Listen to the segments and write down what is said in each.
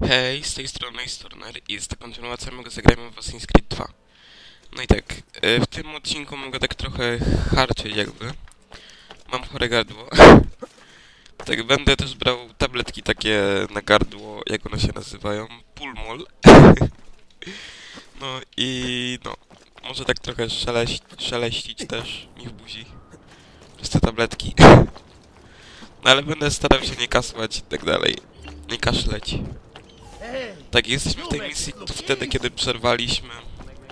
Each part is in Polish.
Hej, z tej strony Storner i jest to kontynuacja mego zagrania w Assassin's Creed 2. No i tak, e, w tym odcinku mogę tak trochę harczyć jakby. Mam chore gardło. Tak, będę też brał tabletki takie na gardło, jak one się nazywają, pulmol. No i no, może tak trochę szeleś, szeleścić też mi w buzi przez te tabletki. No ale będę starał się nie kasłać i tak dalej, nie kaszleć. Tak, jesteśmy w tej misji wtedy, kiedy przerwaliśmy,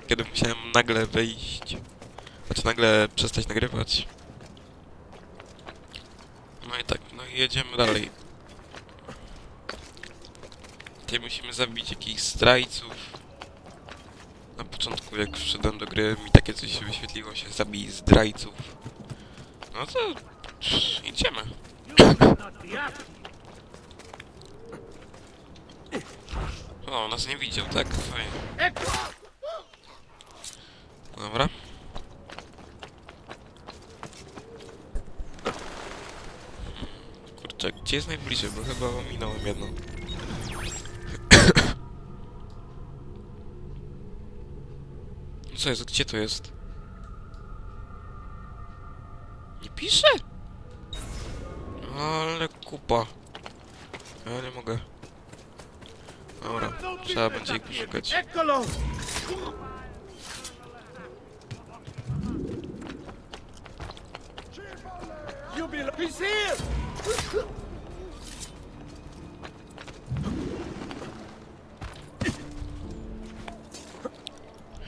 kiedy musiałem nagle wyjść, znaczy nagle przestać nagrywać. No i tak, no i jedziemy dalej. Tutaj musimy zabić jakichś zdrajców. Na początku, jak wszedłem do gry, mi takie coś się wyświetliło się, zabij zdrajców. No to pff, idziemy. O, nas nie widział, tak? Fajnie. Dobra. Kurczę, gdzie jest najbliżej? Bo chyba ominąłem jedną. No Co jest? Gdzie to jest? Nie pisze? Ale kupa. Ja nie mogę. Dobra, trzeba będzie ich poszukać.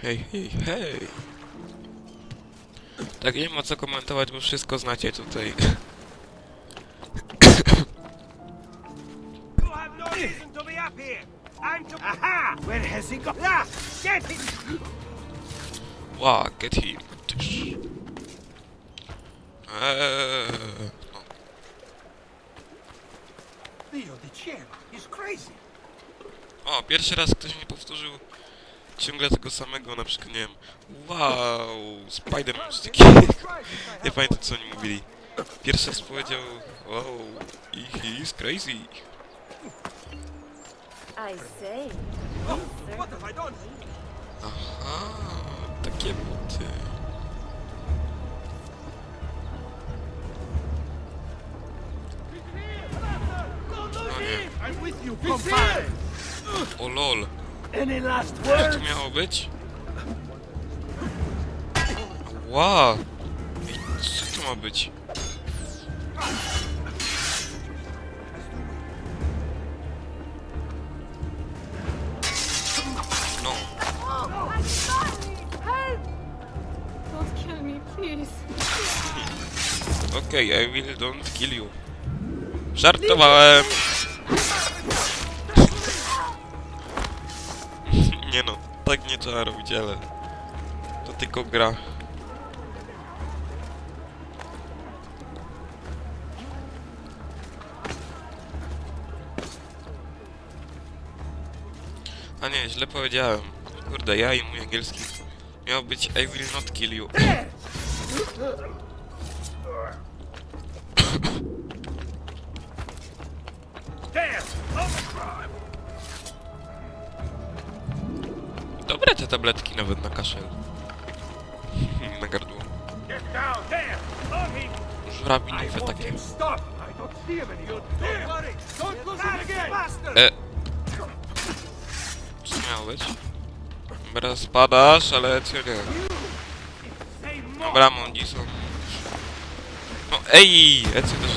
Hej, hej, hej. Tak, nie ma co komentować, bo wszystko znacie tutaj. I'm to... Aha! Where has he gone? Ah! Get him! Ła, get him. Tysz. Eee, no. Dio di cielo, he's crazy! O, pierwszy raz ktoś mi powtórzył ciągle tego samego, na przykład, nie wiem, wow, Spider-Man czy taki. Nie pamiętam, co oni mówili. Pierwszy raz powiedział, wow, he is crazy. I say. Oh, what have I done? Aha, takie buty. O nie, I'm with you, compadre! o lol. Any last Jak words? to miało być? Ła! Ej, Co to ma być? Okej, I will don't kill you. Żartowałem! Nie no, tak nie trzeba robić, ale... To tylko gra. A nie, źle powiedziałem. Kurde, ja i mój angielski. Miał być I will not kill you. Dobre te tabletki nawet na kaszel. na gardło. Żurawinowe takie. E. Co być? Dobra, spadasz, ale co nie. Dobra, mądzi są. No ej! Ecy też...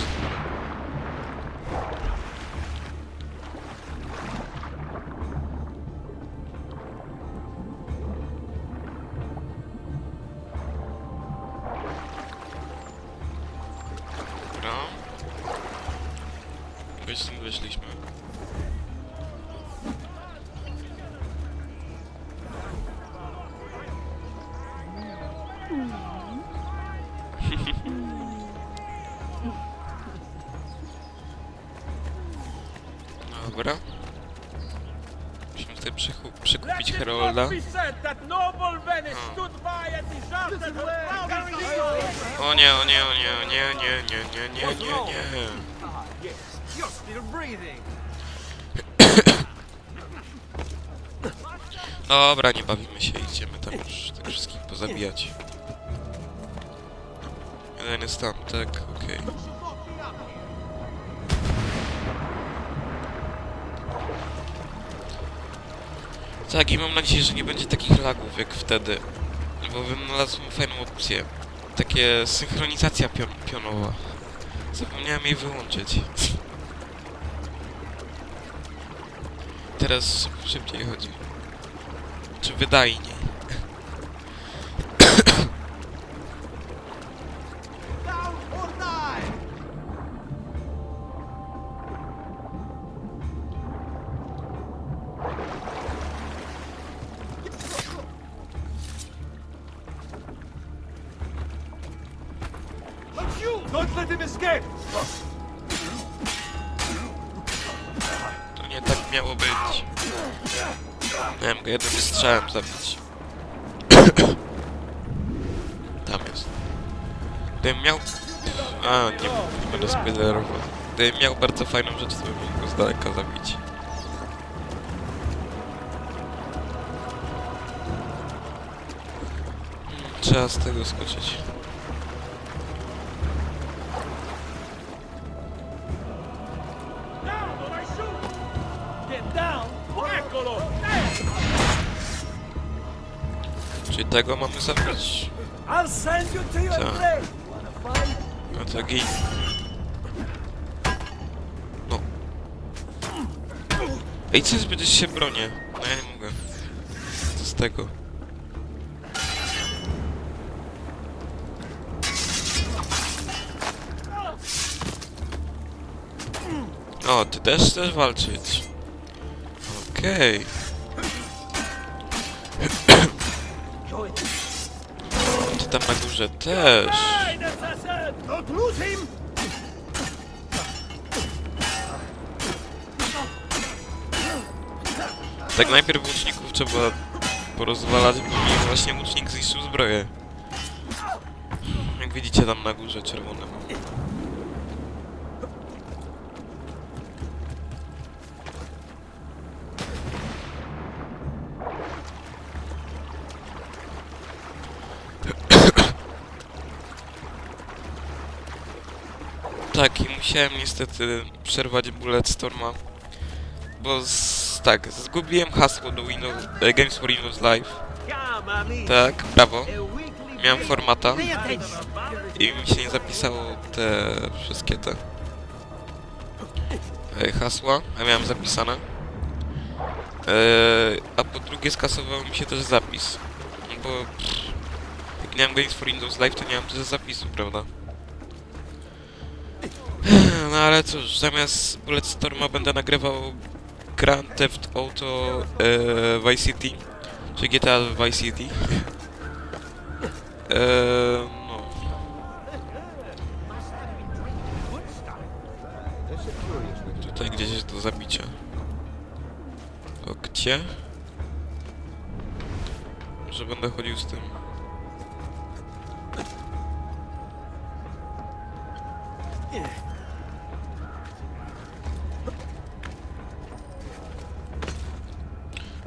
Wyszliśmy. Dobra. Musimy tutaj przychu- przykupić Herolda. proud O nie, o nie, o nie, o nie, nie, nie, nie, nie, nie, nie. Breathing. Dobra, nie bawimy się, idziemy tam już tych wszystkich pozabijać. Jeden jest tam, tak, okej. Tak, i mam nadzieję, że nie będzie takich lagów jak wtedy. Bo wynalazłem fajną opcję. Takie synchronizacja pion pionowa. Zapomniałem jej wyłączyć. Teraz szyb- szybciej chodzi. Czy wydajniej. Let him escape! To nie tak miało być. Miałem go jednym strzałem zabić. Tam jest. Gdybym miał... A, nie, nie będę spoilerował. Gdybym miał bardzo fajną rzecz, to bym go z daleka zabić. Hmm, Trzeba z tego skoczyć. Czyli tego mamy! Wanna fight? No to gej. No. Ej, co jest, będziesz się bronię? No ja nie mogę. Co z tego? O, ty też chcesz walczyć. Okej. Join Ty tam na górze też. Tak najpierw łuczników trzeba porozwalać, mi właśnie łucznik zniszczył zbroję. Jak widzicie tam na górze czerwone. Tak, i musiałem niestety przerwać Bulletstorma, bo z, tak, zgubiłem hasło do Windows, e, Games for Windows Live. Tak, brawo. Miałem formata i mi się nie zapisało te wszystkie te e, hasła, a miałem zapisane. E, a po drugie skasował mi się też zapis, bo pff, jak nie mam Games for Windows Live, to nie mam też zapisu, prawda? No ale cóż, zamiast Bulletstorma będę nagrywał Grand Theft Auto e, Vice City, czy GTA Vice City. E, no. Tutaj gdzieś jest do zabicia. O gdzie? Że będę chodził z tym.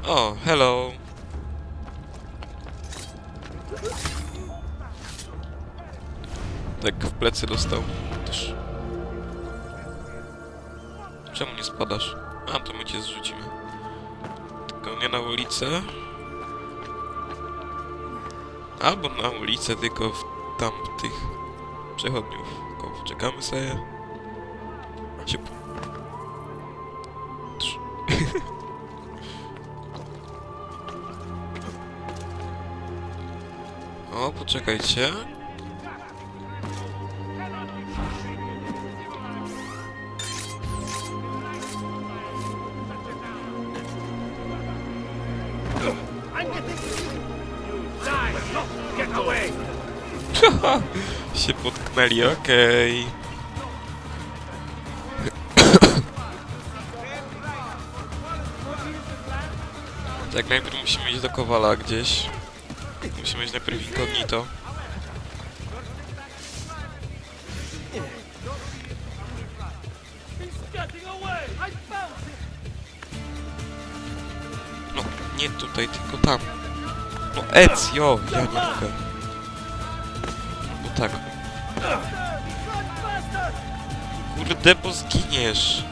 O, hello. Tak w plecy dostał. Też. Czemu nie spadasz? A, to my cię zrzucimy. Tylko nie na ulicę. Albo na ulicę, tylko w tamtych przechodniów. Tylko Poczekamy sobie. Trz- O, poczekajcie. I'm getting się potknęli, okej. Tak, najpierw musimy iść do Kowala gdzieś. Musimy iść najpierw incognito. No, nie tutaj, tylko tam. No Ezio! Ja nie mogę. Kurde, bo zginiesz.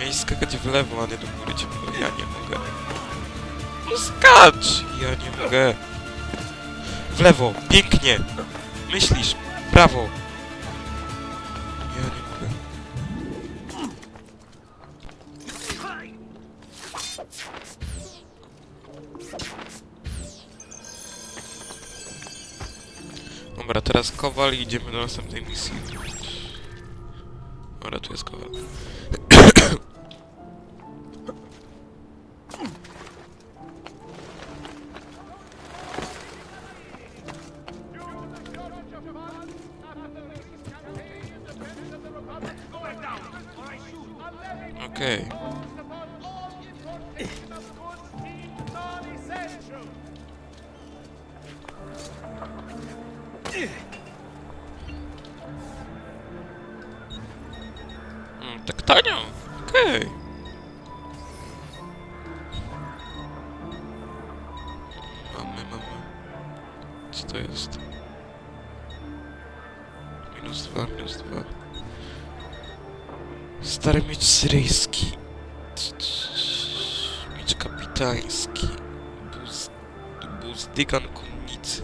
Miałeś skakać w lewo, a nie do góry cię. Ja nie mogę. No skacz! Ja nie mogę. W lewo, pięknie! Myślisz, prawo. Ja nie mogę. Dobra, teraz kowal i idziemy do następnej misji. Dobra, tu jest kowal. Okej. Mm, tanio. Okej. Mamy, mamy. Co to jest? Minus dwa, minus dwa. Stary miecz syryjski. Miecz kapitański. Buz... Buzdygan konnicy.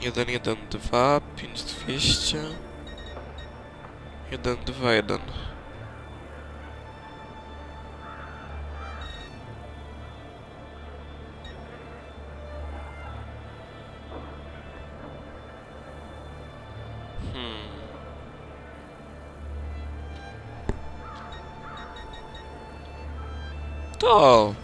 Jeden, jeden, dwa, pięć, dwieście. Jeden, dwa, jeden. Hmm. To.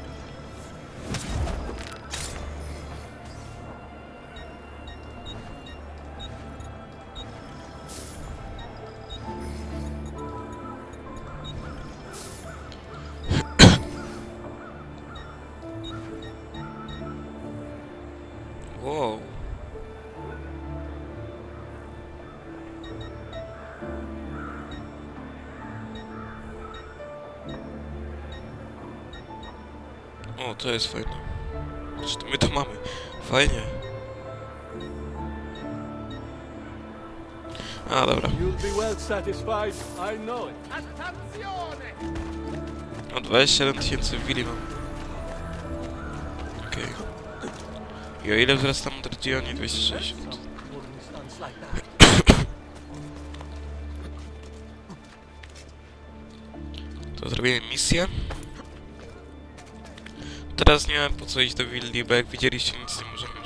Wow. O, to jest fajne. Czy to my to mamy? Fajnie. A, dobra. You'll be well satisfied, I know it. O, 27 tysięcy wili mam. Okej. I o ile wzrasta Modrdioni? 260. Wouldn't stunts like that. To zrobimy misję. Teraz nie wiem po co iść do willi, bo jak widzieliście nic nie możemy